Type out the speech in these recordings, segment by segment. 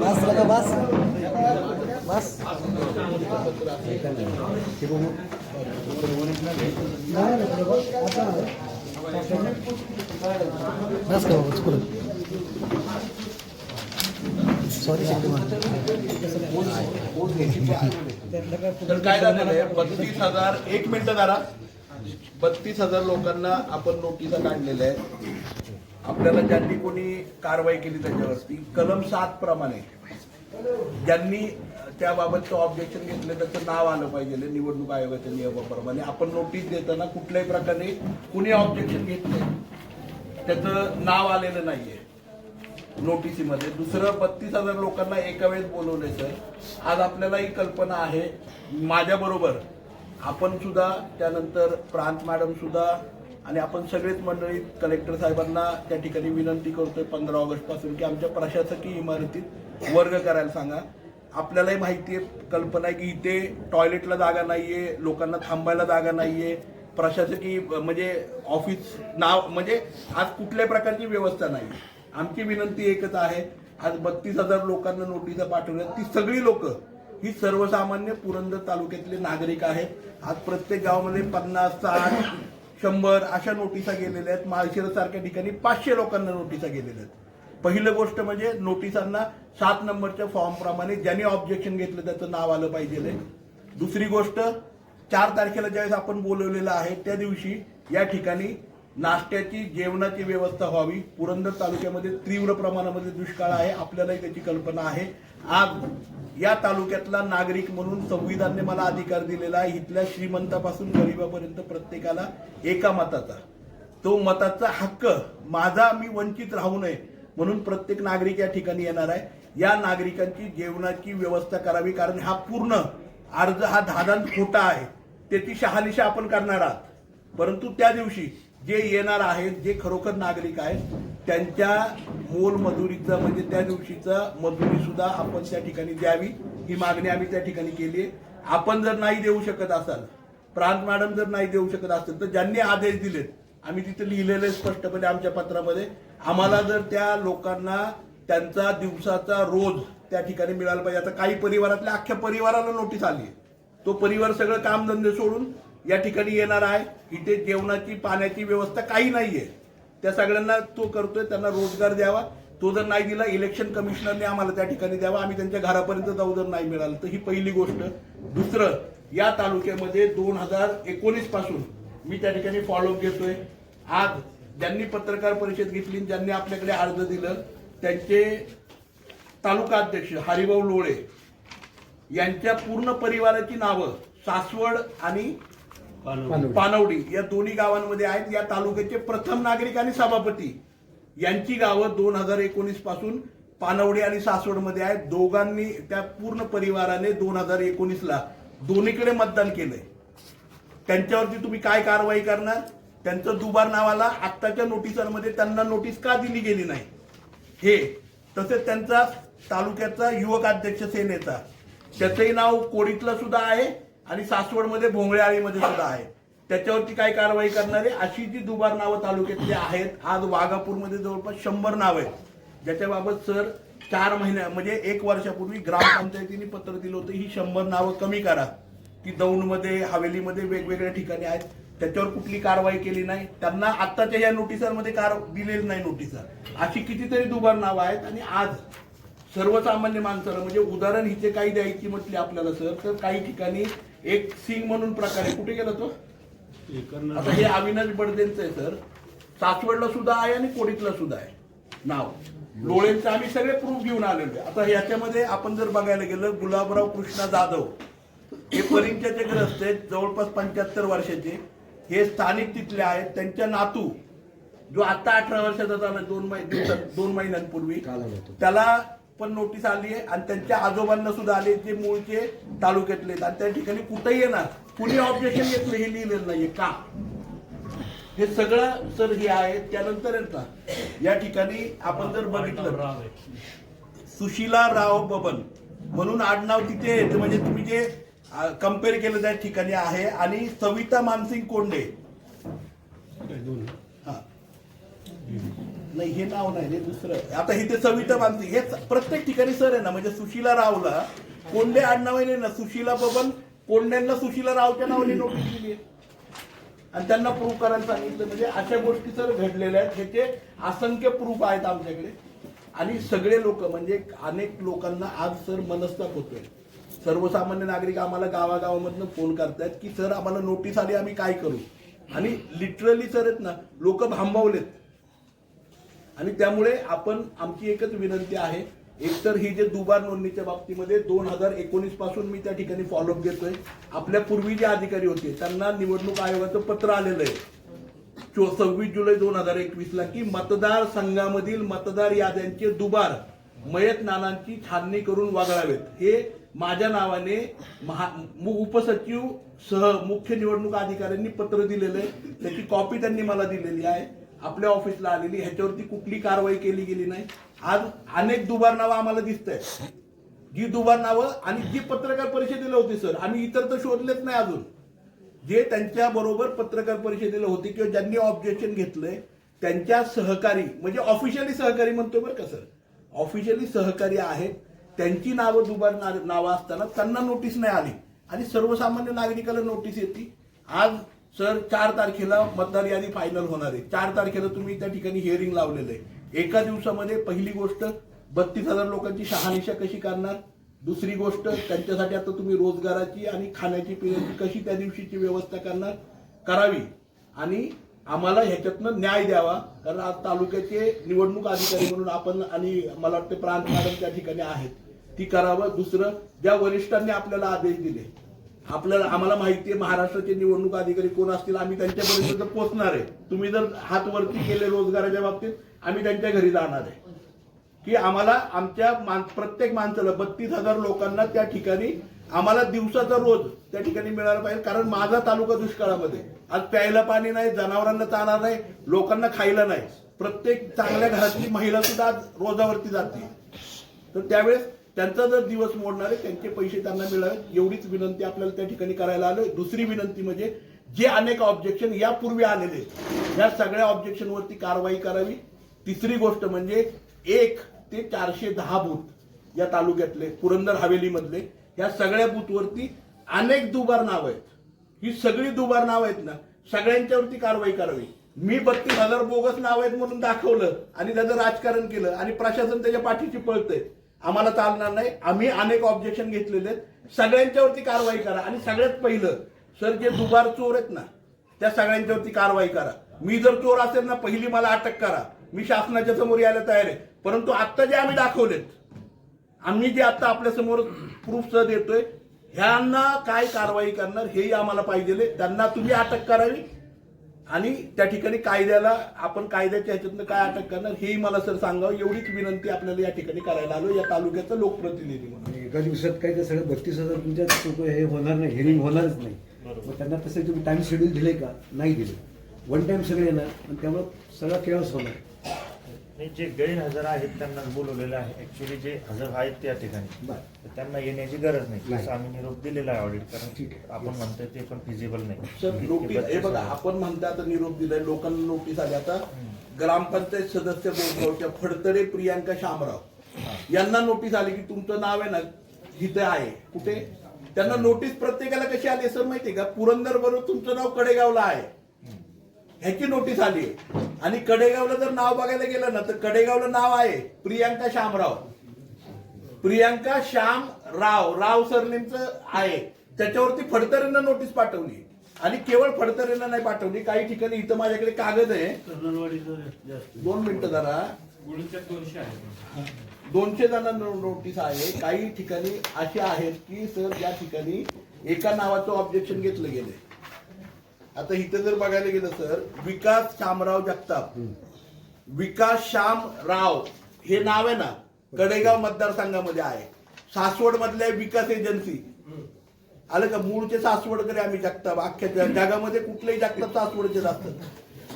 बस लगा बस बस बस का बाबा चुकलं सॉरी तर काय झालेलं आहे? बत्तीस हजार एक मिनिट जरा. बत्तीस हजार लोकांना आपण नोटिसा काढलेल्या आहेत. आपल्याला ज्यांनी कोणी कारवाई केली त्याच्यावरती कलम सात प्रमाणे. ज्यांनी त्याबाबतचं ऑब्जेक्शन घेतलं त्याचं नाव आलं पाहिजे निवडणूक आयोगाच्या नियमाप्रमाणे. आपण नोटीस देताना कुठल्याही प्रकारे कुणी ऑब्जेक्शन घेतलं त्याचं नाव आलेलं नाहीये नोटिसीमध्ये दुसरं बत्तीस हजार लोकांना एका वेळेस बोलवले सर. आज आपल्याला ही कल्पना आहे. माझ्याबरोबर आपण सुद्धा त्यानंतर प्रांत मॅडम सुद्धा आणि आपण सगळेच मंडळी कलेक्टर साहेबांना त्या ठिकाणी विनंती करतोय पंधरा ऑगस्टपासून की आमच्या प्रशासकीय इमारतीत वर्ग करायला सांगा. आपल्यालाही माहिती आहे कल्पना आहे की इथे टॉयलेटला जागा नाहीये लोकांना थांबायला जागा नाहीये. प्रशासकीय म्हणजे ऑफिस नाव म्हणजे आज कुठल्याही प्रकारची व्यवस्था नाही. आमची विनंती एकच आहे आज बत्तीस हजार लोकांना नोटिसा पाठवल्या ती सगळी लोक ही सर्वसामान्य पुरंदर तालुक्यातले नागरिक आहेत. आज प्रत्येक गावामध्ये पन्नास साठ शंभर अशा नोटिसा गेलेल्या आहेत. माळशिरसारख्या ठिकाणी पाचशे लोकांना नोटिसा गेलेल्या आहेत. पहिलं गोष्ट म्हणजे नोटिसांना सात नंबरच्या फॉर्मप्रमाणे ज्यांनी ऑब्जेक्शन घेतलं त्याचं नाव आलं पाहिजे. दुसरी गोष्ट चार तारखेला ज्यावेळेस आपण बोलवलेलं आहे त्या दिवशी या ठिकाणी नाश्त्याची जेवणाची व्यवस्था व्हावी. पुरंदर तालुक्यामध्ये तीव्र प्रमाणामध्ये दुष्काळ आहे. आपल्यालाही त्याची कल्पना आहे. आज या तालुक्यातला नागरिक म्हणून संविधानने मला अधिकार दिलेला आहे. इथल्या श्रीमंतापासून गरिबापर्यंत प्रत्येकाला एका मताचा. तो मताचा हक्क माझा मी वंचित राहू नये म्हणून प्रत्येक नागरिक या ठिकाणी येणार आहे. या नागरिकांची जेवणाची व्यवस्था करावी कारण हा पूर्ण अर्ज हा धादान खोटा आहे. त्याची शहानिशा आपण करणार आहात. परंतु त्या दिवशी जे येणार आहेत जे खरोखर नागरिक आहेत त्यांच्या मोल मजुरीचा म्हणजे त्या दिवशीचं मजुरी सुद्धा आपण त्या ठिकाणी द्यावी. ही मागणी आम्ही त्या ठिकाणी केली आहे. आपण जर नाही देऊ शकत असाल प्रांत मॅडम जर नाही देऊ शकत असतील तर ज्यांनी आदेश दिलेत आम्ही तिथे लिहिलेले स्पष्टपणे आमच्या पत्रामध्ये आम्हाला जर त्या लोकांना त्यांचा दिवसाचा रोज त्या ठिकाणी मिळाला पाहिजे. आता काही परिवारातल्या अख्ख्या परिवाराला नोटीस आली आहे. तो परिवार सगळं कामधंदे सोडून या ठिकाणी येणार आहे. इथे जेवणाची पाण्याची व्यवस्था काही नाहीये. त्या सगळ्यांना तो करतोय त्यांना रोजगार द्यावा. तो जर नाही दिला इलेक्शन कमिशनरने आम्हाला त्या ठिकाणी द्यावा. आम्ही त्यांच्या घरापर्यंत जाऊ जर नाही मिळालं. तर ही पहिली गोष्ट. दुसरं या तालुक्यामध्ये दोन हजार एकोणीसपासून मी त्या ठिकाणी फॉलोअप घेतोय. आज ज्यांनी पत्रकार परिषद घेतली ज्यांनी आपल्याकडे अर्ज दिलं त्यांचे तालुका अध्यक्ष हरिभाऊ लोळे यांच्या पूर्ण परिवाराची नावं सासवड आणि पानवडी. या दोन्ही गावांमध्ये आहेत. या तालुक्याचे प्रथम नागरिक आणि सभापती. यांची गावं दोन हजार एकोणीसपासून पानवडी आणि सासवडमध्ये आहेत. दोघांनी त्या पूर्ण परिवाराने दोन हजार एकोणीस ला दोन्हीकडे मतदान केलंय. त्यांच्यावरती तुम्ही काय कारवाई करणार? त्यांचं दुबार नावाला आत्ताच्या नोटिसांमध्ये त्यांना नोटीस का दिली गेली नाही? हे तसेच त्यांचा तालुक्याचा युवक अध्यक्ष सेनेचा. त्याचंही नाव कोडीतलं सुद्धा आहे. आणि सासवडमध्ये भोंगळेआळीमध्ये सुद्धा आहे. त्याच्यावरती काय कारवाई करणारे अशी जी दुबार नावं तालुक्यातली आहेत आज वाघापूरमध्ये जवळपास शंभर नाव आहेत. ज्याच्याबाबत सर चार महिन्या म्हणजे एक वर्षापूर्वी ग्रामपंचायतीने पत्र दिलं होतं ही शंभर नावं कमी करा. ती दौंडमध्ये हवेलीमध्ये वेगवेगळ्या ठिकाणी आहेत. त्याच्यावर कुठली कारवाई केली नाही. त्यांना आत्ताच्या या नोटिसांमध्ये कार दिलेली नाही नोटिसा. अशी कितीतरी दुबार नावं आहेत आणि आज सर्वसामान्य माणसाला म्हणजे उदाहरण हिचे काही द्यायची म्हटली आपल्याला सर तर काही ठिकाणी एक सिंग म्हणून प्रकारे कुठे गेला तो? आता हे अविनाश बडदेंचं आहे सर. सासवडला सुद्धा आहे आणि कोडीतला सुद्धा आहे. नाव. लोळेंचं आम्ही सगळे प्रूफ घेऊन आलेलो आहे. आता याच्यामध्ये आपण जर बघायला गेलं गुलाबराव कृष्णा जाधव हे परिंच्याचे ग्रस्त आहेत जवळपास पंच्याहत्तर वर्षाचे हे स्थानिक तिथले आहेत. त्यांच्या नातू जो आता अठरा वर्षाचा झाला दोन महिने दिवसात दोन महिन्यांपूर्वी त्याला पण नोटीस आली आहे आणि त्यांच्या आजोबांना सुद्धा आले जे मूळचे तालुक्यातले आहेत. आणि त्या ठिकाणी कुठेही येणार. कुणी ऑब्जेक्शन घेतलं हे लिहिलेलं नाहीये. का? हे सगळं सर हे आहे त्यानंतर आहेत या ठिकाणी आपण जर बघितलं सुशीला राव बबन म्हणून आडनाव तिथे येतं म्हणजे तुम्ही जे कंपेअर केलं त्या ठिकाणी आहे. आणि सविता मानसिंग कोंडे. हा. नाही हे नाव नाही हे दुसरं. आता इथे सविता मानसिंग हे प्रत्येक ठिकाणी सर आहे ना म्हणजे सुशीला रावला कोंडे आडनावाने ना सुशीला बबन कोंड्यांना सुशीला रावच्या नावाने नोटीस दिली आहे. आणि त्यांना प्रूफ करायला सांगितलं म्हणजे अशा गोष्टी सर घडलेल्या आहेत ह्याचे असंख्य प्रूफ आहेत आमच्याकडे. आणि सगळे लोक म्हणजे अनेक लोकांना आज सर मनस्ताप होतोय. सर्वसामान्य नागरिक आम्हाला गावागावामधनं फोन करतायत की सर आम्हाला नोटीस आली आम्ही काय करू? आणि लिटरली सर आहेत ना लोक भांबवलेत. आणि त्यामुळे आपण आमची एकच विनंती आहे. एकतर ही जे दुबार नोंदणीच्या बाबतीमध्ये दोन हजार एकोणीसपासून मी त्या ठिकाणी फॉलोअप घेतोय. आपल्या पूर्वी जे अधिकारी होते त्यांना निवडणूक आयोगाचं पत्र आलेलं आहे. चो- सव्वीस जुलै दोन हजार एकवीस ला की मतदार संघामधील मतदार याद्यांचे दुबार मयत नानांची छाननी करून वागळावेत. हे माझ्या नावाने महा उपसचिव सह मुख्य निवडणूक अधिकाऱ्यांनी पत्र दिलेलं आहे. त्याची कॉपी त्यांनी मला दिलेली आहे. आपल्या ऑफिसला आलेली ह्याच्यावरती कुठली कारवाई केली गेली नाही. आज अनेक दुबार नावं आम्हाला दिसत आहेत जी दुबार नावं आणि जी पत्रकार परिषदेला होती सर आम्ही इतर तर शोधलेच नाही अजून. जे त्यांच्या बरोबर पत्रकार परिषदेला होते किंवा ज्यांनी ऑब्जेक्शन घेतलंय त्यांच्या सहकारी म्हणजे ऑफिशियली सहकारी म्हणतोय बरं का सर ऑफिशियली सहकारी आहेत. त्यांची नावं दुबार ना- नावं असताना त्यांना नोटीस नाही आली. आणि सर्वसामान्य नागरिकाला नोटीस येते. आज सर चार तारखेला मतदार यादी फायनल होणार आहे. चार तारखेला तुम्ही त्या ठिकाणी हिअरिंग लावलेलं आहे. एका दिवसामध्ये पहिली गोष्ट बत्तीस हजार लोकांची शहानिशा कशी करणार? दुसरी गोष्ट त्यांच्यासाठी आता तुम्ही रोजगाराची आणि खाण्याची पिण्याची कशी त्या दिवशीची व्यवस्था करणार? करावी. आणि आम्हाला ह्याच्यातनं न्याय द्यावा. कारण आज तालुक्याचे निवडणूक अधिकारी म्हणून आपण आणि मला वाटतं प्रांत मॅडम त्या ठिकाणी आहेत. ती करावं. दुसरं ज्या वरिष्ठांनी आपल्याला आदेश दिले आपल्याला आम्हाला माहिती आहे महाराष्ट्राचे निवडणूक अधिकारी कोण असतील आम्ही त्यांच्यापर्यंत पोहोचणार आहे. तुम्ही जर हात वरती केले रोजगाराच्या बाबतीत आम्ही त्यांच्या घरी जाणार आहे. की आम्हाला आमच्या मान प्रत्येक माणसाला बत्तीस हजार लोकांना त्या ठिकाणी आम्हाला दिवसाचा रोज त्या ठिकाणी मिळाला पाहिजे. कारण माझा तालुका दुष्काळामध्ये आज प्यायला पाणी नाही जनावरांना चालणार नाही लोकांना खायला नाही. प्रत्येक चांगल्या घरातली महिला सुद्धा आज रोजावरती जाते. तर त्यावेळेस त्यांचा जर दिवस मोडणार आहे त्यांचे पैसे त्यांना मिळावेत एवढीच विनंती आपल्याला त्या ठिकाणी करायला आलोय. दुसरी विनंती म्हणजे जे अनेक ऑब्जेक्शन यापूर्वी आलेले या सगळ्या ऑब्जेक्शन वरती कारवाई करावी. तिसरी गोष्ट म्हणजे एक ते चारशे दहा बूथ या तालुक्यातले पुरंदर हवेलीमधले या सगळ्या बूथवरती अनेक दुबार नाव आहेत. ही सगळी दुबार नाव आहेत ना सगळ्यांच्यावरती कारवाई करावी. मी बत्तीस हजार बोगस नाव आहेत म्हणून दाखवलं आणि त्याचं राजकारण केलं आणि प्रशासन त्याच्या पाठीची पळतंय. आम्हाला चालणार नाही. आम्ही अनेक ऑब्जेक्शन घेतलेले आहेत. सगळ्यांच्यावरती कारवाई करा. आणि सगळ्यात पहिलं सर जे दुबार चोर आहेत ना त्या सगळ्यांच्यावरती कारवाई करा. मी जर चोर असेल ना पहिली मला अटक करा. मी शासनाच्या समोर यायला तयार आहे. परंतु आत्ता जे आम्ही दाखवलेत आम्ही जे आता आपल्यासमोर प्रूफ देतोय ह्यांना काय कारवाई करणार हेही आम्हाला पाहिजे त्यांना तुम्ही अटक करावी. आणि त्या ठिकाणी कायद्याला आपण कायद्याच्या ह्याच्यातनं काय अटक करणार हेही मला सर सांगावं. एवढीच विनंती आपल्याला या ठिकाणी करायला आलो या तालुक्याचा लोकप्रतिनिधी म्हणून. एका दिवसात काय ते सगळे बत्तीस हजार तुमच्या चुक हे होणार नाही हेरिंग होणारच नाही. मग त्यांना तसं तुम्ही टाइम शेड्यूल दिले का? नाही दिले. वन टाइम सगळे येणार आणि त्यामुळे सगळा केळस होणार. नाही जे गैरहजर आहेत त्यांना बोलवलेलं आहे. ऍक्च्युली जे हजर आहेत त्या ठिकाणी. बरं. तर त्यांना येण्याची गरज नाही. नाही. तसं आम्ही निरोप दिलेला आहे ऑडिट ठीक कारण. आपण म्हणतोय ते पण फिजिबल नाही. सर नोटीस हे बघा. आपण म्हणता आता निरोप दिलाय लोकांना नोटीस आली आता. ग्रामपंचायत सदस्य बोलगावच्या फडतरे प्रियांका शामराव. यांना नोटीस आली की तुमचं नाव आहे ना इथे आहे. कुठे? त्यांना नोटीस प्रत्येकाला कशी आली सर माहितीये का? पुरंदर बरोबर तुमचं नाव कडेगावला आहे. ह्याची नोटीस आली. आहे आणि कडेगावला जर नाव बघायला गेलं ना तर कडेगावला नाव आहे प्रियांका शामराव. प्रियांका श्याम राव राव सरनेमचं आहे. त्याच्यावरती फडतरेंना नोटीस पाठवली. आणि केवळ फडतरेंना नाही पाठवली काही ठिकाणी इथं माझ्याकडे कागद आहे. दोन मिनिटं जरा. दोनशे जणांना नोटीस आहे. काही ठिकाणी असे आहेत की सर या ठिकाणी एका नावाचं ऑब्जेक्शन घेतलं गेलंय. आता इथं जर बघायला गेलं सर विकास शामराव जगताप. विकास श्याम राव हे नाव आहे ना कडेगाव मतदारसंघामध्ये आहे. सासवड मधल्या विकास एजन्सी. आलं का? मूळचे सासवडकरी आम्ही जगताप. अख्ख्या जग- जगामध्ये कुठलेही जगताप सासवडचे असतात.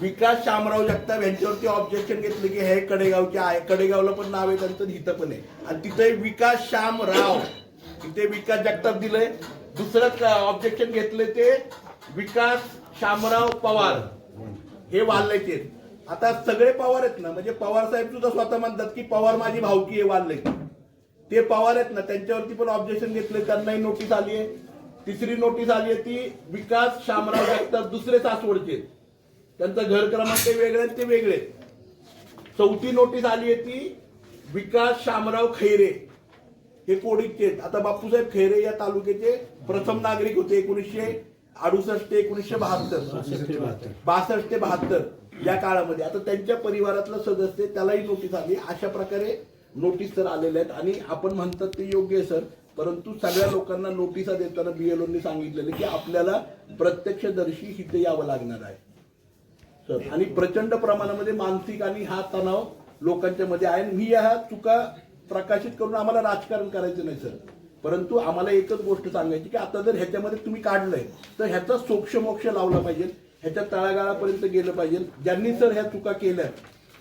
विकास शामराव जगताप यांच्यावरती ऑब्जेक्शन घेतलं की हे कडेगावचे आहे. कडेगावला पण नाव आहे त्यांचं हिथं पण आहे. आणि तिथे विकास श्यामराव तिथे विकास जगताप दिलंय. दुसरं ऑब्जेक्शन घेतलं ते विकास शामराव पवार हे वाल्ल्याचे आहेत. आता सगळे पवार आहेत ना म्हणजे पवार साहेब सुद्धा स्वतः म्हणतात की पवार माझी भावकी आहे वाल्ल्याची ते पवार आहेत ना त्यांच्यावरती पण ऑब्जेक्शन घेतले त्यांनाही नोटीस आली आहे तिसरी नोटीस आली आहे ती विकास शामराव जगताप दुसरे सासवडचे आहेत. त्यांचं घर क्रमांक वेगळे आहेत, ते वेगळे आहेत. चौथी नोटीस आली आहे ती विकास शामराव खैरे हे कोडीचे आहेत आता बापूसाहेब खैरे या तालुक्याचे प्रथम नागरिक होते एकोणीसशे अडुसष्ट ते एकोणीसशे बहात्तर. बासष्ट ते बहात्तर या काळामध्ये. आता त्यांच्या परिवारातलं सदस्य त्यालाही नोटीस आली. अशा प्रकारे नोटीस तर आलेल्या आहेत. आणि आपण म्हणतात ते योग्य आहे सर परंतु सगळ्या लोकांना नोटिसा देताना बीएलओनी सांगितलेलं की आपल्याला प्रत्यक्षदर्शी इथे यावं लागणार आहे. सर आणि प्रचंड प्रमाणामध्ये मानसिक आणि हा तणाव लोकांच्या मध्ये आहे. आणि मी ह्या चुका प्रकाशित करून आम्हाला राजकारण करायचं नाही सर परंतु आम्हाला एकच गोष्ट सांगायची की आता जर ह्याच्यामध्ये तुम्ही काढलंय तर ह्याचा सोक्ष मोक्ष लावला पाहिजे ह्याच्या तळागाळापर्यंत गेलं पाहिजे. ज्यांनी सर ह्या चुका केल्या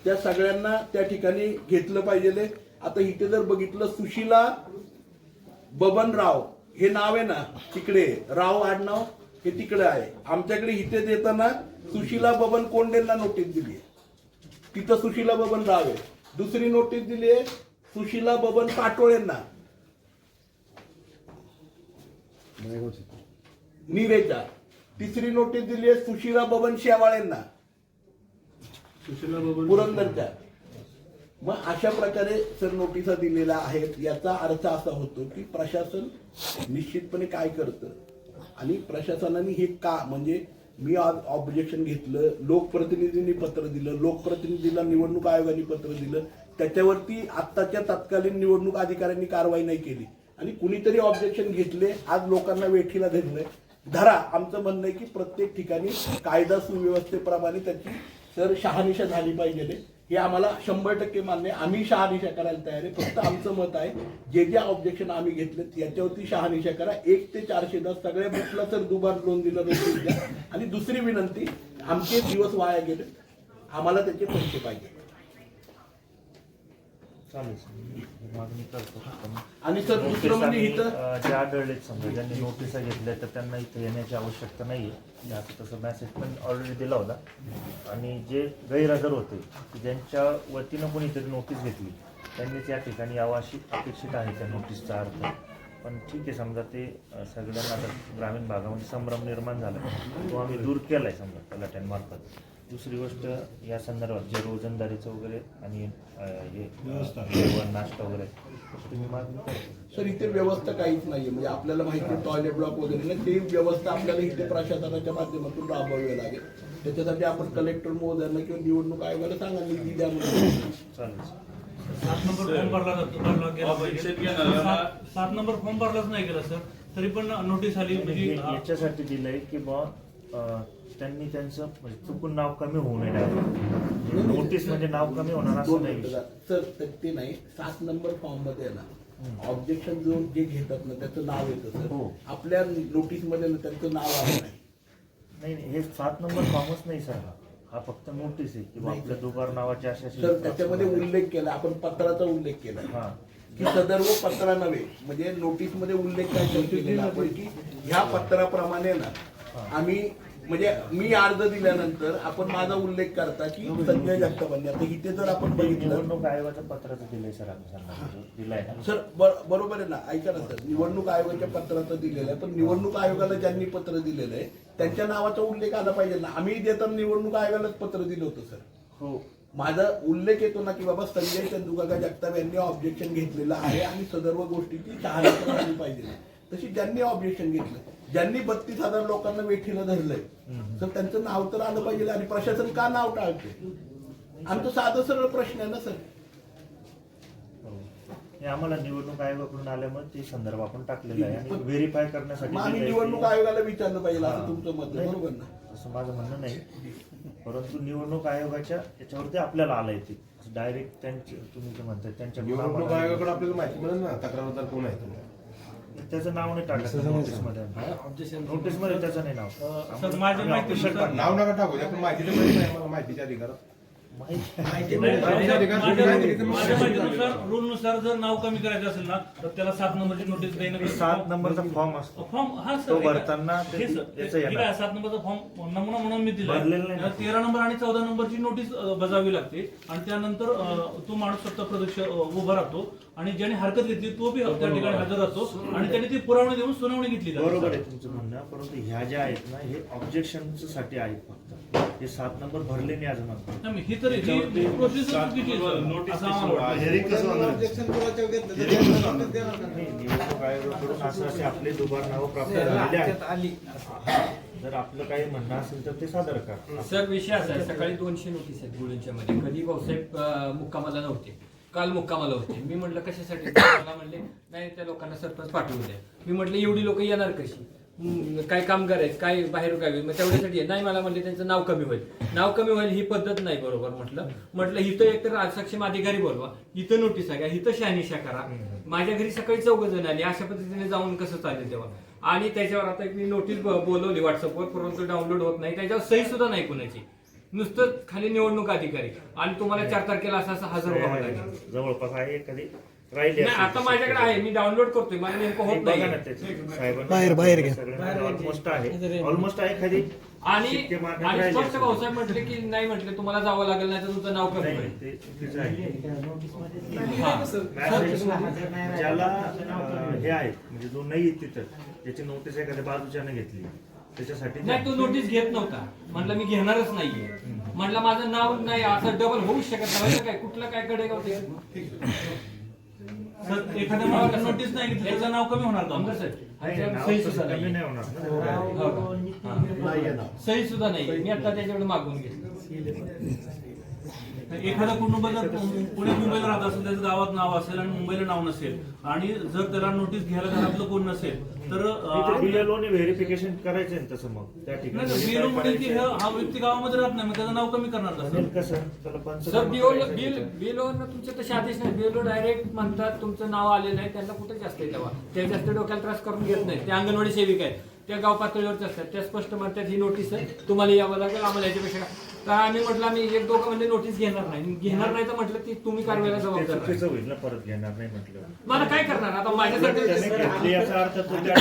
त्या सगळ्यांना त्या ठिकाणी घेतलं पाहिजे. आता इथे जर बघितलं सुशिला बबनराव हे नाव आहे ना तिकडे राव आडनाव हे तिकडे आहे. आमच्याकडे इथे देताना सुशिला बबन कोंडेंना नोटीस दिली आहे. तिथं सुशिला बबन राव आहे. दुसरी नोटीस दिली आहे सुशिला बबन पाटोळेंना. निरेच्या तिसरी नोटीस दिली आहे सुशिला बबन शेवाळेंना. पुरंदरच्या. मग अशा प्रकारे सर नोटिसा दिलेल्या आहेत याचा अर्थ असा होतो की प्रशासन निश्चितपणे काय करतं? आणि प्रशासनाने हे का म्हणजे मी आज ऑब्जेक्शन घेतलं लोकप्रतिनिधींनी पत्र दिलं लोकप्रतिनिधीला निवडणूक आयोगाने पत्र दिलं त्याच्यावरती आत्ताच्या तत्कालीन निवडणूक अधिकाऱ्यांनी कारवाई नाही केली. आणि कुणीतरी ऑब्जेक्शन घेतले आज लोकांना वेठीला धरलंय धरा आमचं म्हणणं आहे की प्रत्येक ठिकाणी कायदा सुव्यवस्थेप्रमाणे त्याची सर शहानिशा झाली पाहिजे. हे आम्हाला शंभर टक्के मान्य आम्ही शहानिशा करायला तयार आहे. फक्त आमचं मत आहे जे जे ऑब्जेक्शन आम्ही घेतले याच्यावरती शहानिशा करा. एक ते चारशे दस सगळ्या बुकला तर दुबार लोन दिलं द्या आणि दुसरी विनंती आमचे दिवस वाया गेले. आम्हाला त्याचे पैसे पाहिजे. चालेल मागणी करतो पण आणि सर दुसरं म्हणजे नोटीस इथं आम्ही, अं, जे आढळलेत समजा ज्यांनी नोटिसा घेतल्या तर त्यांना इथे येण्याची आवश्यकता नाही आहे असं तसं मेसेज पण ऑलरेडी दिला होता. आणि जे गैरहजर होते की ज्यांच्या वतीनं कोणीतरी नोटीस घेतली त्यांनीच या ठिकाणी यावं अशी अपेक्षित आहे त्या नोटीसचा अर्थ. पण ठीक आहे समजा ते अं, सगळ्यांना आता ग्रामीण भागामध्ये संभ्रम निर्माण झाला. तो आम्ही दूर केला आहे समजा तलाट्यांमार्फत दुसरी गोष्ट या संदर्भात जे रोजंदारीचं वगैरे आणि अं, हे जेवण नाश्ता वगैरे तुम्ही मागणी करा. सर इथे व्यवस्था काहीच नाहीये. म्हणजे आपल्याला माहिती आहे टॉयलेट ब्लॉक वगैरे नाही. ते व्यवस्था आपल्याला इथे प्रशासनाच्या माध्यमातून राबवावी लागेल. त्याच्यासाठी आपण कलेक्टर महोदयांना किंवा निवडणूक आयोगाला सांगा निधी द्या म्हणून. चालेल. सर. सात नंबर फॉर्म भरला जातो भरला गेला ऑब्जेक्शन पाहिजे. सात- सात नंबर फॉर्म भरलाच नाही गेला सर. तरी पण नोटीस आली हे म्हणजे याच्यासाठी दिलंय की बा अं, त्यांनी त्यांचं म्हणजे चुकून नाव कमी होऊ नये direct. नोटीस म्हणजे नाव कमी होणार असं दोन नाही. मिनिटं विषय. सर तर ते नाही. सात नंबर फॉर्ममध्ये आहे ना ऑब्जेक्शन जो जे घेतात ना त्याचं नाव येतं सर. हो. आपल्या नोटीसमध्ये ना त्यांचं नाव आलं नाही. नाही नाही, हे सात नंबर फॉर्मच नाही सर. हा हा फक्त नोटीस आहे किंवा आपल्या दुबार नावाचे अशा सर त्याच्यामध्ये उल्लेख केला. आपण पत्राचा उल्लेख केला. हा. की सदर्भ पत्रा नव्हे. म्हणजे नोटीसमध्ये उल्लेख काय केलेला आपण की ह्या पत्राप्रमाणे ना आम्ही म्हणजे मी अर्ज दिल्यानंतर आपण माझा उल्लेख करता की संजय जगतापांनी आता इथे जर आपण बघितलं निवडणूक आयोगाचं पत्राचं दिलंय सर आम्ही सांगा दिलंय ना? सर ब- बरोबर आहे ना? ऐका ना सर. निवडणूक आयोगाच्या पत्राचं दिलेलं आहे पण निवडणूक आयोगाला ज्यांनी पत्र दिलेलं आहे त्यांच्या नावाचा उल्लेख आला पाहिजे ना. आम्ही देताना निवडणूक आयोगालाच पत्र दिलं होतं सर. हो. माझा उल्लेख येतो ना की बाबा संजय चंदुकाका जगताप यांनी ऑब्जेक्शन घेतलेलं आहे आणि सदर्भ गोष्टीची झाली पाहिजे. तशी ज्यांनी ऑब्जेक्शन घेतलं ज्यांनी बत्तीस हजार लोकांना वेठीला धरलंय तर त्यांचं नाव तर आलं पाहिजे आणि प्रशासन का नाव टाळते आमचं साधं सरळ प्रश्न आहे ना सर? हो. आम्हाला निवडणूक आयोगाकडून आल्यामुळे ते संदर्भ आपण टाकलेला आहे आणि व्हेरीफाय करण्यासाठी मग आम्ही निवडणूक की- आयोगाला विचारलं पाहिजे असं. तुमचं मत आहे नाही, बरोबर ना? असं माझं म्हणणं नाही. परंतु निवडणूक आयोगाच्या याच्यावरती आपल्याला आलंय ते. डायरेक्ट त्यांचे तुम्ही जे म्हणताय त्यांच्या निवडणूक आयोगाकडे आपल्याला माहिती मिळेल ना तक्रारदार कोण आहे तुम्ही? त्याचं नाव नाही टाकलं नोटीसमध्ये नोटीसमध्ये त्याचं नाही नाव. सर, टाकलं. नाव नका टाकू पण माहिती तर माहिती मला माहितीच्या अधिकारात रूल नुसार जर नाव कमी करायचं असेल ना तर त्याला सात नंबरची नोटीस देणं सात नंबरचा फॉर्म असतो. फॉर्म हा सर तो भरताना हे सर, सात नंबरचा फॉर्म नमुना म्हणून मी दिला भरलेलं नाही. त्याला तेरा नंबर आणि चौदा नंबरची नोटीस अ, बजावावी लागते. आणि त्यानंतर तो माणूस सत्ता प्रदक्ष अ, उभा राहतो. आणि ज्याने हरकत घेतली तो बी त्या ठिकाणी हजर राहतो. आणि त्याने ती पुरवणी देऊन सुनावणी घेतली. बरोबर आहे तुमचं म्हणणं. परंतु ह्या ज्या आहेत ना हे ऑब्जेक्शनसाठी आहेत. हे सात नंबर भरले नाही अजून ही तर ही प्रोसेस चुकीची आहे, सर. असं आम्हाला वाटतं. नाही, निवडणूक आयोगाकडून असं असे आपले दुबार नावं प्राप्त झालेले आहेत. जर आपलं काही म्हणणं असेल तर ते सादर करा. सर विषय असा आहे सकाळी दोनशे नोटीस आहेत गुळूंच्या मध्ये कधी भाऊसाहेब अं, मुक्कामाला नव्हते. काल मुक्कामाला होते. मी म्हटलं कशासाठी? मला म्हणले नाही त्या लोकांना सरपंच पाठवू द्या. मी म्हटलं एवढी लोक येणार कशी? काय कामगार आहेत काय बाहेर काय मग तेवढ्यासाठी. नाही मला म्हणले त्यांचं नाव कमी होईल. नाव कमी होईल ही पद्धत नाही बरोबर म्हटलं. म्हटलं इथं एक तर सक्षम अधिकारी बोलवा. इथं नोटीस आहे का? इथं शहानिशा करा. माझ्या घरी सकाळी चौघ जण आली. अशा पद्धतीने जाऊन कसं चालेल तेव्हा? आणि त्याच्यावर आता एक मी नोटीस बोलवली व्हॉट्सअपवर परंतु डाउनलोड होत नाही. त्याच्यावर सही सुद्धा नाही कुणाची. नुसतं खाली निवडणूक अधिकारी. आणि तुम्हाला चार तारखेला असं असं हजर व्हावं लागेल. जवळपास आहे एखादी. राहिली नाही आता माझ्याकडे आहे मी डाउनलोड करतोय मला नेमकं होत बघा ना नाही त्याचे साहेबांना बाहेर- बाहेर घ्या. ऑलमोस्ट आहे. ऑलमोस्ट आहे एखादी. आणि शिक्के मारण्यात आणि राहिली स्पष्ट असेल. भाऊसाहेब म्हटले की नाही म्हटले तुम्हाला जावं लागेल नाही तर तुमचं नाव कमी नाही होईल. ते चुकीचं आहे. हा. मॅसेज ज्याला अं, हे आहे म्हणजे जो नाही आहे तिथं ज्याची नोटीस एखाद्या बाजूच्याने घेतली. त्याच्यासाठी नाही तो नोटीस घेत नव्हता. म्हटलं मी घेणारच नाहीये. म्हटलं माझं नाव नाही असं डबल होऊ शकत नाही. काय? कुठलं काय कडे सर एखाद्या माणसाला नोटीस नाही घेतली त्याचं नाव कमी होणार का? आमदार साहेब, सही सुद्धा नाही. नाही होणार. ना हो. सही सुद्धा नाही. मी आता त्याच्याकडे मागून घेतलं. एखादा कुटुंब जर पुणे मुंबईला राहत असेल त्याचं गावात नाव असेल आणि मुंबईला नाव नसेल आणि जर त्याला नोटीस घ्यायला घरातलं कोण नसेल तर व्हेरिफिकेशन करायचं आहे तसं मग त्या नाही ठिकाणी. बिलो म्हणजे हा व्यक्ती गावामध्ये राहत नाही मग त्याचं नाव कमी करणार कसं सर बिओ बिल. बिलो तुमचे तसे आदेश नाही. बिलो डायरेक्ट म्हणतात तुमचं नाव आलेलं आहे त्यांना कुठे जास्त आहे तेव्हा? ते जास्त डोक्याला त्रास करून घेत नाही. ते अंगणवाडी सेविका आहेत. त्या गाव पातळीवरच असतात. त्या स्पष्ट म्हणतात ही नोटीस आहे. तुम्हाला यावं लागेल आम्हाला याच्यापेक्षा. तर आम्ही म्हटलं आम्ही एक दोघं म्हणजे नोटीस घेणार नाही. घेणार नाही तर म्हटलं की तुम्ही कारवाईला ते जबाबदार नाही. चुकीचं होईल ना परत घेणार नाही म्हटलं. मला काय करणार? आता माझ्यासाठी त्याने घेतली याचा अर्थ तो त्या-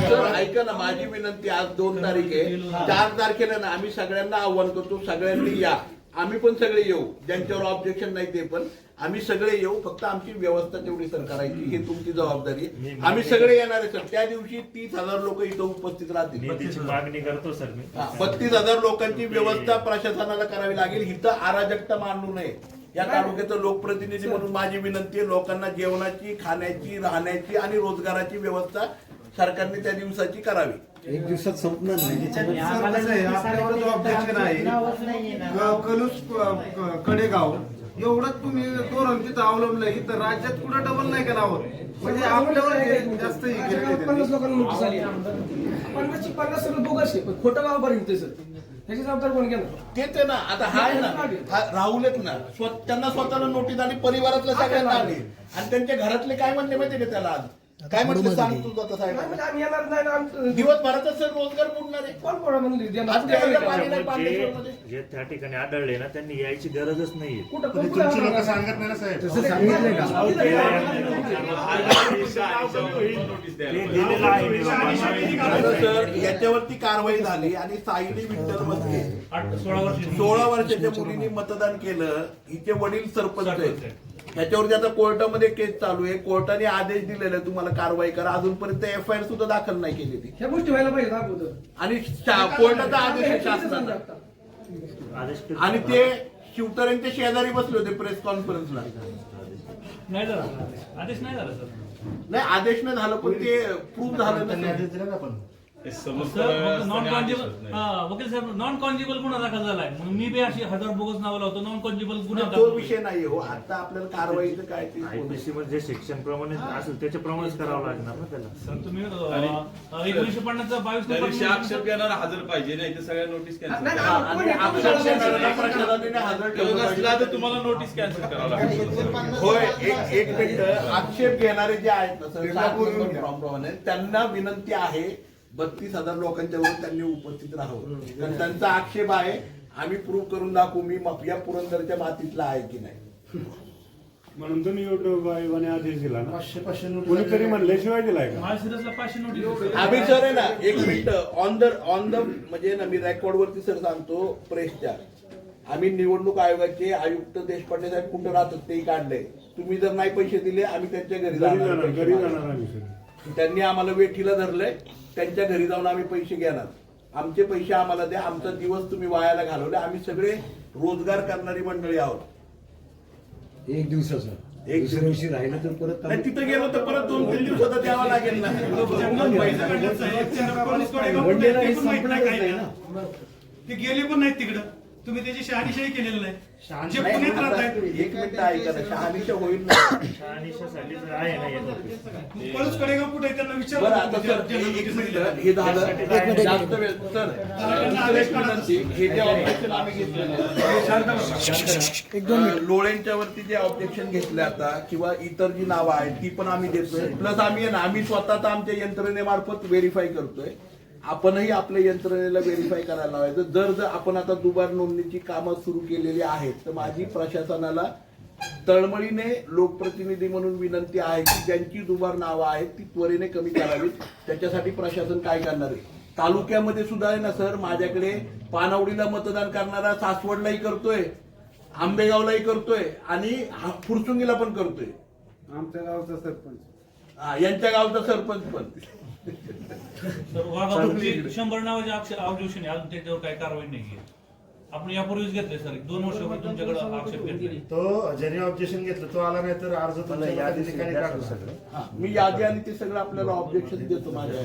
सर ऐका ना माझी विनंती आज दोन तारीख आहे. चार तारखेला ना आम्ही सगळ्यांना आव्हान करतो सगळ्यांनी या. आम्ही पण सगळे येऊ. ज्यांच्यावर ऑब्जेक्शन नाही ते पण. आम्ही सगळे येऊ. फक्त आमची व्यवस्था तेवढी सर करायची ही तुमची जबाबदारी आहे. आम्ही सगळे येणार आहे सर. त्या दिवशी तीस हजार लोक इथं उपस्थित राहतील. मागणी करतो सर मी. बत्तीस हजार लोकांची व्यवस्था प्रशासनाला करावी लागेल. इथं अराजकता मांडू नये. या तालुक्याचं लोकप्रतिनिधी म्हणून माझी विनंती आहे लोकांना जेवणाची खाण्याची राहण्याची आणि रोजगाराची व्यवस्था सरकारने त्या दिवसाची करावी. एक दिवसात संपणार नाही. आपल्यावर जो ऑब्जेक्शन आहे क- कलूस कडेगाव. एवढंच तुम्ही धोरण तिथं अवलंबलं. इथं राज्यात कुठं डबल नाही का म्हणजे आपल्यावर हे जास्त पन्नास. लोकांना नोटीस आली. पन्नासची पन्नास सगळं बोगस आहे. पण खोटं नाव भरेल ते सर. त्याची जबाबदार कोण घेणार? तेच आहे ना आता हा आहे ना. हा राहुल आहेत ना. त्यांना स्वतःला नोटीस आली परिवारातल्या सगळ्यांना आली. आणि त्यांच्या घरातले काय म्हणले माहिती का त्याला आज? काय म्हणते सांग तू आता नाही साहेब म्हणजे आम्ही येणार नाही ना आमचं- दिवसभराचा सर रोजगार बुडणार आहे कोण कोणा म्हणून देणार? आज कुठे प्यायला काय पाणी नाही जे पांडेश्वरमध्ये. जे त्या ठिकाणी आढळले ना त्यांनी यायची गरजच नाहीये कुठं म्हणजे कुठं तुमची लोक आम्हाला- सांगत नाही ना साहेब तसं सांगितलंय का ते दिलेलं आहे निवेदन. आता सर याच्यावरती कारवाई झाली आणि साईली विठ्ठल मस्के सोळा वर्ष सोळा वर्षाच्या मुलीने मतदान केलं हिचे वडील सरपंच आहेत त्याच्यावरती आता कोर्टामध्ये केस चालू आहे. कोर्टाने आदेश दिलेला आहे तुम्हाला कारवाई करा. अजूनपर्यंत एफ आय आर सुद्धा दाखल नाही केली ती. ह्या गोष्टी व्हायला पाहिजे अगोदर. आणि शा- कोर्टाचा आदेश आहे शासनाचा. आणि ते शिवतऱ्यांच्या शेजारी बसले होते प्रेस कॉन्फरन्सला नाही झाला आदेश. नाही झाला सर. नाही आदेश नाही झालं पण ते प्रूव्ह झालं नसेल. दिला ना आपण? सर नॉन कॉन्जिबल वकील साहेब नॉन कॉन्जिबल गुन्हा दाखल झालाय. म्हणून मी बी अशी हजार बोगस नावं लावतो नॉन कॉन्जिबल गुन्हा तो दाखल विषय नाही हो. आता आपल्याला कारवाईचं काय ते आयपीसी मध्ये जे शिक्षण प्रमाणे असेल त्याच्याप्रमाणेच करावं लागणार ना त्याला? सर तुम्ही अं, एकोणीसशे पन्नासचा बावीस आक्षेप घेणारा हजर पाहिजे नाही तर सगळ्या नोटीस कॅन्सल आणि प्रशासनाने हजर ठेवलं नसला पाहिजे. तर तुम्हाला नोटीस कॅन्सल करावं लागेल. होय एक एक मिनिट. आक्षेप घेणारे जे आहेत ना सर सात नंबर फॉर्मप्रमाणे त्यांना विनंती आहे बत्तीस हजार लोकांच्या वर त्यांनी उपस्थित राहावं. कारण त्यांचा आक्षेप आहे आम्ही प्रूव्ह करून दाखवू मी या पुरंदरच्या मातीतला आहे की नाही. म्हणून तुम्ही युट्यूब आयोगाने आदेश दिला ना. कोणीतरी म्हणल्याशिवाय दिलाय का? माझ्या सिरसला पाचशे नोटीस आम्ही सर आहे ना एक minute. On the on the म्हणजे ना मी रेकॉर्ड वरती सर सांगतो प्रेसच्या आम्ही निवडणूक आयोगाचे आयुक्त देशपांडे साहेब कुठं राहतात तेही काढले तुम्ही जर नाही पैसे दिले आम्ही त्यांच्या घरी घरी जाणार घरी. जाणार आम्ही सगळे त्यांनी आम्हाला वेठीला धरलंय त्यांच्या घरी जाऊन आम्ही पैसे घेणार. आमचे पैसे आम्हाला द्या आमचा दिवस तुम्ही वायाला घालवले आम्ही सगळे रोजगार करणारी मंडळी आहोत. एक दिवसाचं. एक दिवशी राहिलं तर परत नाही तिथं गेलो तर परत दोन तीन दिवसाचा द्यावा लागेल नाही. ना. ते गेले पण नाहीत तिकडं. तुम्ही त्याची शहानिशाही केलेलं नाही. जे नाही, पुण्यात राहत एक मिनिट ऐका ना शहानिशा होईल ना? शहानिशासाठी जर आहे ना हे नोटीस पळस कडेगाव कुठे आहे? त्यांना बरं आता सर विचार एक मिनिट हे झालं. जास्त वेळ सर हे जे ऑब्जेक्शन आम्ही घेतलेलं लोळेंच्या वरती जे ऑब्जेक्शन घेतले आता किंवा इतर जी नावं आहेत ती पण आम्ही देतोय. प्लस आम्ही आहे ना आम्ही स्वतः तर आमच्या यंत्रणेमार्फत व्हेरीफाय करतोय. आपणही आपल्या यंत्रणेला व्हेरीफाय करायला लावायचं. जर जर आपण आता दुबार नोंदणीची कामं सुरू केलेली आहेत तर माझी प्रशासनाला तळमळीने लोकप्रतिनिधी म्हणून विनंती आहे की ज्यांची दुबार नावं आहेत ती त्वरेने कमी करावीत. त्याच्यासाठी प्रशासन काय करणार आहे? तालुक्यामध्ये सुद्धा आहे ना सर? माझ्याकडे पानवडीला मतदान करणारा सासवडलाही करतोय आंबेगावलाही करतोय आणि हा- फुरसुंगीला पण करतोय. आमच्या गावचा सरपंच. हा, यांच्या गावचा सरपंच पण. तर वाघापूरची शंभर नावाचे आक्षेप ऑब्जेक्शन आहे. अजून त्याच्यावर काही कारवाई नाहीये आपण यापूर्वीच घेतले सर. एक दोन वर्षापूर्वी तुमच्याकडे आक्षेप घेतले तो ज्याने ऑब्जेक्शन घेतलं तो आला नाही तर अर्ज तुमच्या यादी ठिकाणी. सगळं मी यादी आणि ते सगळं आपल्याला ऑब्जेक्शन देतो माझ्या.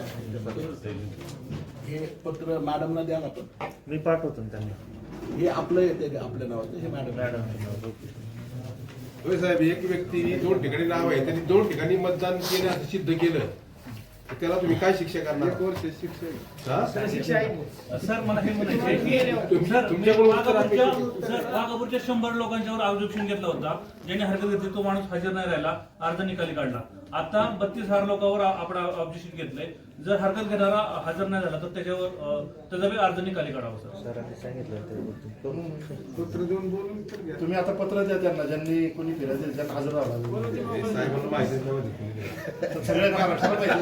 हे पत्र मॅडमला द्या ना पण. मी पाठवतो ना त्यांना. हे आपलं येते आपल्या नावाचं हे मॅडम मॅडम होय साहेब एक व्यक्ती दोन ठिकाणी नाव आहे त्यांनी दोन ठिकाणी मतदान केलं असं सिद्ध केलं. तर त्याला तुम्ही काय शिक्षा करणार? हा? सर मला हे म्हणायचं आहे की तुम- सर, तुमच्याकडून उत्तर आम्ही वाघापूरच्या सर, वाघापूरच्या शंभर लोकांच्यावर ऑब्जेक्शन घेतला होता. ज्यांनी हरकत घेतली तो माणूस हजर नाही राहिला. अर्ज निकाली काढला. आता बत्तीस हजार लोकांवर आपण ऑब्जेक्शन घेतलंय. जर हरकत घेणारा हजर नाही झाला तर त्याच्यावर त्याचा बी अर्ज निकाली काढावा सर. सरांनी सांगितलं. तुम्ही आता पत्र द्या त्यांना ज्यांनी कोणी फिरायचं त्यांना हजर राहिला सगळ्या महाराष्ट्राला पाहिजे.